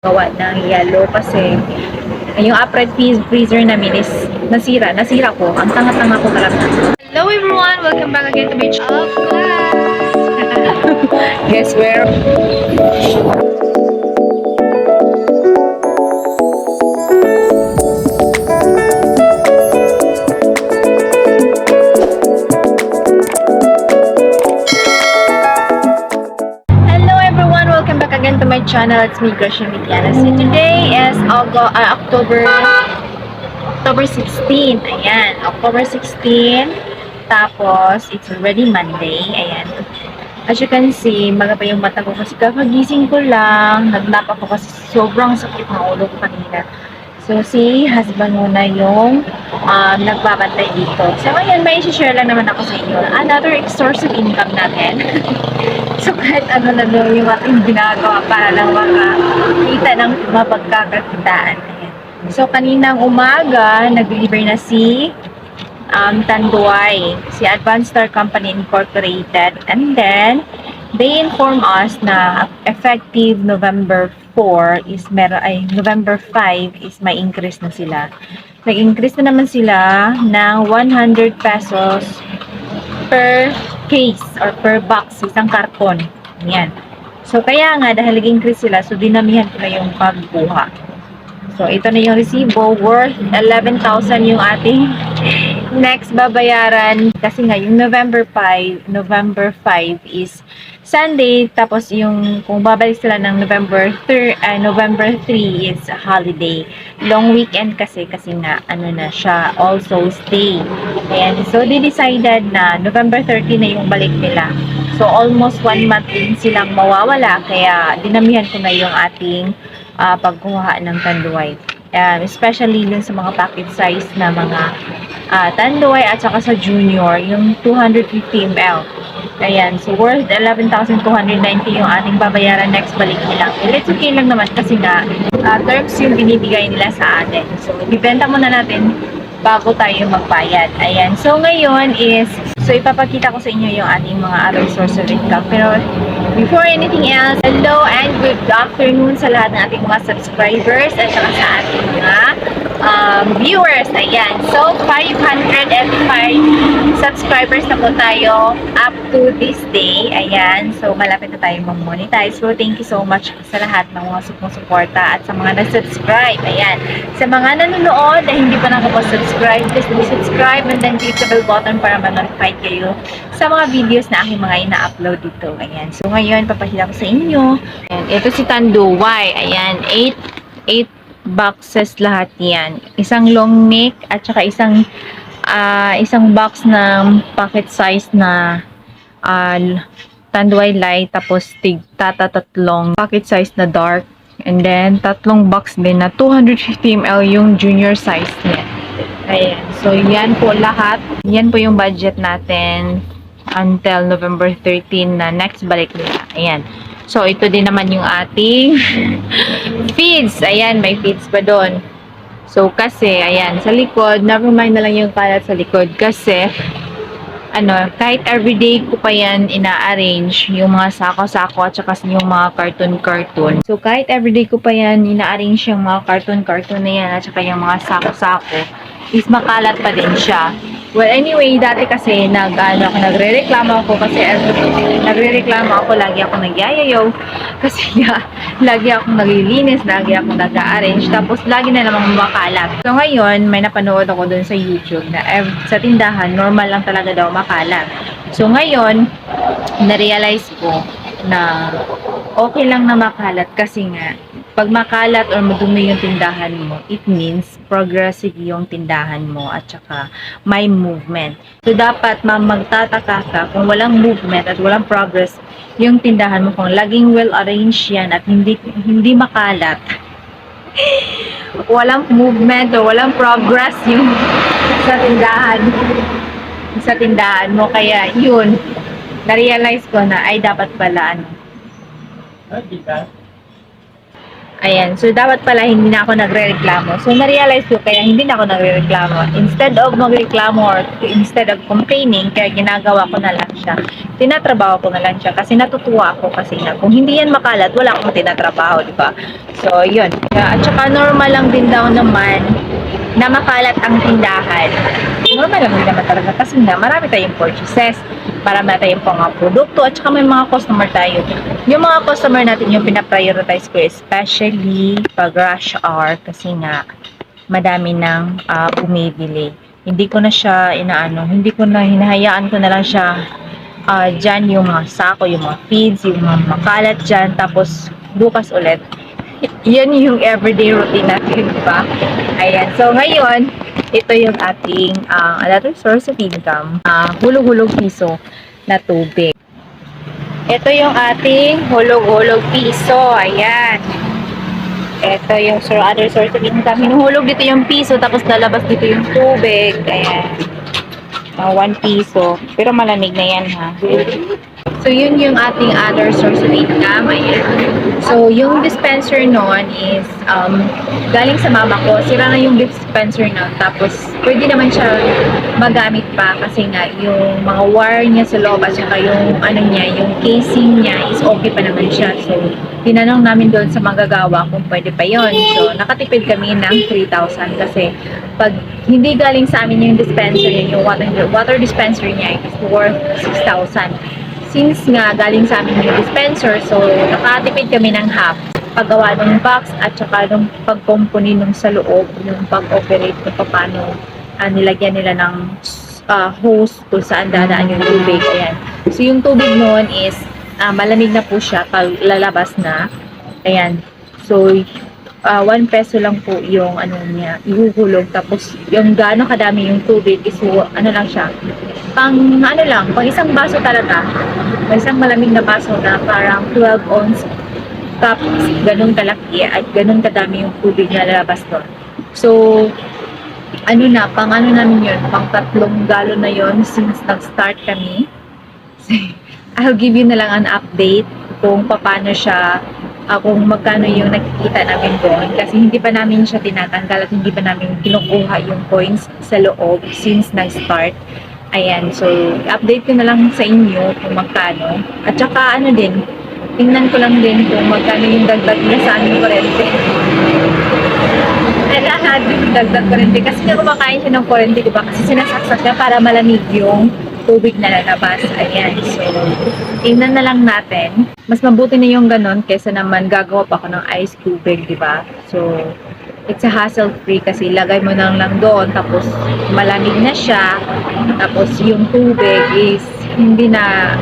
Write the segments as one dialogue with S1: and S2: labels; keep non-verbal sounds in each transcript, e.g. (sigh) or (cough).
S1: gawa ng yellow kasi yung upright freez- freezer namin is nasira. Nasira ko. Ang tanga-tanga ko talaga. Hello everyone! Welcome back again to my channel. Guess where? Channel. It's me, Gresham Mitiana. So today is August, October October 16. Ayan, October 16. Tapos, it's already Monday. Ayan. As you can see, maga pa yung mata ko kasi kakagising ko lang. Nagnap ako kasi sobrang sakit ng ulo ko kanina. So, si husband muna yung um, nagbabantay dito. So, ngayon, may share lang naman ako sa inyo. Another source of income natin. (laughs) (laughs) so, kahit ano na doon yung ating ginagawa para lang makakita ng mapagkakakitaan. Ayan. So, kaninang umaga, nag-deliver na si um, Tanduay, si Advanced Star Company Incorporated. And then, they inform us na effective November 4 is meron ay November 5 is may increase na sila. Nag-increase na naman sila ng 100 pesos per case or per box, isang karton. Yan. So, kaya nga, dahil nag-increase sila, so dinamihan ko na yung pagbuha. So, ito na yung resibo worth 11,000 yung ating next babayaran. Kasi nga, yung November 5, November 5 is Sunday. Tapos, yung kung babalik sila ng November 3, uh, November 3 is holiday. Long weekend kasi, kasi nga, ano na siya, also stay. Ayan. So, they decided na November 30 na yung balik nila. So, almost one month din silang mawawala. Kaya, dinamihan ko na yung ating ah, pagkuha ng tanduay. Um, especially dun sa mga packet size na mga ah, tanduay at saka sa junior, yung 250 ml. Ayan, so worth 11,290 yung ating babayaran next balik nila. Well, it's okay lang naman kasi nga ah, terms yung binibigay nila sa atin. So, ibenta muna natin bago tayo magbayad. Ayan, so ngayon is, so ipapakita ko sa inyo yung ating mga other source of income. Pero Before anything else, hello and good afternoon sa lahat ng ating mga subscribers at saka sa ating mga um, viewers. Ayan. So, 505 subscribers na po tayo up to this day. Ayan. So, malapit na tayo mag-monetize. So, thank you so much sa lahat ng mga sumusuporta at sa mga nag-subscribe. Ayan. Sa mga nanonood na hindi pa nakapag-subscribe, please do subscribe and then click the bell button para ma-notify kayo sa mga videos na aking mga ina-upload dito. Ayan. So, ngayon, papakita ko sa inyo. Ayan. Ito si Tanduay. Ayan. 8 8 boxes lahat yan. Isang long neck at saka isang ah, isang box ng pocket size na uh, Tanduay light tapos tig tata tatlong pocket size na dark and then tatlong box din na 250 ml yung junior size niya. Ayan. So, yan po lahat. Yan po yung budget natin until November 13 na next balik nila. Ayan. So, ito din naman yung ating (laughs) feeds. Ayan, may feeds pa doon. So, kasi, ayan, sa likod, never mind na lang yung kalat sa likod. Kasi, ano, kahit everyday ko pa yan ina-arrange, yung mga sako-sako at saka yung mga cartoon-cartoon. So, kahit everyday ko pa yan ina-arrange yung mga cartoon-cartoon na yan at saka yung mga sako-sako, is makalat pa din siya. Well, anyway, dati kasi nag, ano, ako, nagre-reklamo ako kasi nagre-reklamo ako, lagi ako nagyayayaw. (laughs) Kasi nga, lagi ako naglilinis, lagi ako nag-arrange, tapos lagi na namang makalat. So ngayon, may napanood ako dun sa YouTube na eh, sa tindahan, normal lang talaga daw makalat. So ngayon, na-realize ko na okay lang na makalat kasi nga, pag makalat or madumi yung tindahan mo, it means progressive yung tindahan mo at saka may movement. So, dapat ma magtataka ka kung walang movement at walang progress yung tindahan mo. Kung laging well-arranged yan at hindi, hindi makalat, (laughs) walang movement o walang progress yung (laughs) sa tindahan sa tindahan mo. Kaya, yun, na-realize ko na ay dapat pala ano, Ayan, so dapat pala hindi na ako nagre-reklamo. So na-realize ko kaya hindi na ako nagre-reklamo. Instead of magreklamo or instead of complaining, kaya ginagawa ko na lang siya. Tinatrabaho ko na lang siya kasi natutuwa ako kasi nga kung hindi yan makalat, wala akong tinatrabaho, di ba? So, yun. At saka normal lang din daw naman na makalat ang tindahan. Normal lang naman talaga kasi nga marami tayong purchases, marami tayong mga produkto at saka may mga customer tayo. Yung mga customer natin yung pinaprioritize ko especially pag rush hour kasi nga madami nang ah, bumibili. Hindi ko na siya inaano, hindi ko na hinahayaan ko na lang siya ah dyan yung mga sako, yung mga feeds, yung mga makalat dyan, tapos bukas ulit. Yan yung everyday routine natin, di ba? Ayan. So, ngayon, ito yung ating ah, another source of income. ah hulog-hulog piso na tubig. Ito yung ating hulog-hulog piso. Ayan. Ito yung sur- other source of income. Hinuhulog dito yung piso, tapos lalabas dito yung tubig. Ayan. Mga 1 piso. Pero malamig na yan, ha? So, yun yung ating other source of income. Ayan. So, yung dispenser noon is um, galing sa mama ko. Sira na yung dispenser noon. Tapos, pwede naman siya magamit pa kasi nga yung mga wire niya sa loob at saka yung ano niya, yung casing niya is okay pa naman siya. So, tinanong namin doon sa manggagawa kung pwede pa yon So, nakatipid kami ng 3,000 kasi pag hindi galing sa amin yung dispenser niya, yung water, water dispenser niya is worth 6,000 since nga galing sa amin yung dispenser, so nakatipid kami ng half paggawa ng box at saka nung pagkumpuni nung sa loob, yung pag-operate kung paano ah, nilagyan nila ng ah, hose kung saan dadaan yung tubig. Ayan. So yung tubig noon is ah, malamig na po siya pag lalabas na. Ayan. So, ah, 1 peso lang po yung ano niya, ihuhulog. Tapos, yung gaano kadami yung tubig is ano lang siya, pang ano lang, pang isang baso talaga. May isang malamig na baso na parang 12 ounce cups, ganun kalaki at ganun kadami yung tubig na lalabas doon. So, ano na, pang ano namin yun, pang tatlong galon na yun since nag-start kami. (laughs) I'll give you na lang an update kung paano siya, ah, kung magkano yung nakikita namin doon. Kasi hindi pa namin siya tinatanggal at hindi pa namin kinukuha yung coins sa loob since nag-start. Ayan, so update ko na lang sa inyo kung magkano. At saka ano din, tingnan ko lang din kung magkano yung dagdag niya sa aming kurente. Kailangan din yung dagdag kurente kasi nga kumakain siya ng kurente, di ba? Kasi sinasaksak niya para malamig yung tubig na lalabas. Ayan, so tingnan na lang natin. Mas mabuti na yung ganun kesa naman gagawa pa ako ng ice tubig, di ba? So, it's a hassle-free kasi lagay mo lang lang doon tapos malamig na siya tapos yung tubig is hindi na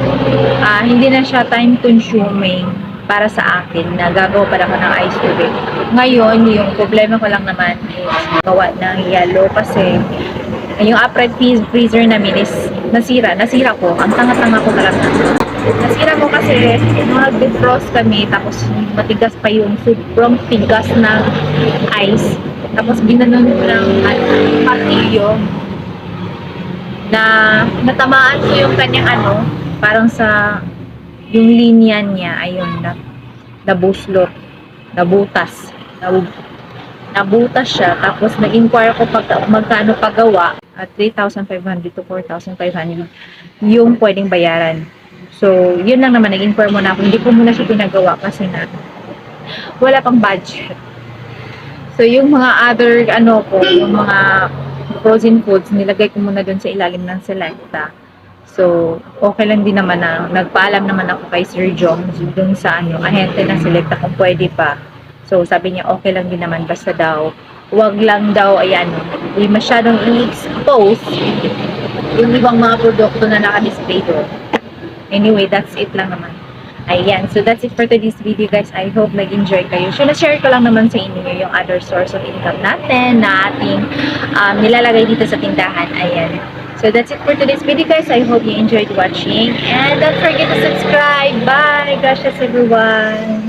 S1: ah, hindi na siya time consuming para sa akin na gagawa pa ako ng ice tubig. Ngayon, yung problema ko lang naman is gawa ng yellow kasi yung upright freez- freezer namin is nasira. Nasira ko. Ang tanga-tanga ko talaga. Nasira ko kasi nung nag-defrost kami tapos matigas pa yung sobrang tigas na ice. Tapos ginanon ko ng ano, martilyo na natamaan ko yung kanyang ano, parang sa yung linya niya, ayun, na, nabuslot, nabutas, nab, nabutas siya. Tapos nag-inquire ko pag, magkano pagawa at 3,500 to 4,500 yung pwedeng bayaran. So, yun lang naman, nag-inquire muna ako. Hindi ko muna siya pinagawa kasi na wala pang budget. So, yung mga other, ano ko, yung mga frozen foods, nilagay ko muna dun sa ilalim ng selecta. So, okay lang din naman na nagpaalam naman ako kay Sir Jong dun sa ano, ahente ng selecta kung pwede pa. So, sabi niya okay lang din naman basta daw wag lang daw ayan, hindi masyadong i-expose yung ibang mga produkto na naka-display doon. Anyway, that's it lang naman. Ayan, so that's it for today's video guys. I hope nag-enjoy kayo. So, na-share ko lang naman sa inyo yung other source of income natin na ating um, nilalagay dito sa tindahan. Ayan. So, that's it for today's video guys. I hope you enjoyed watching. And don't forget to subscribe. Bye! Gracias everyone!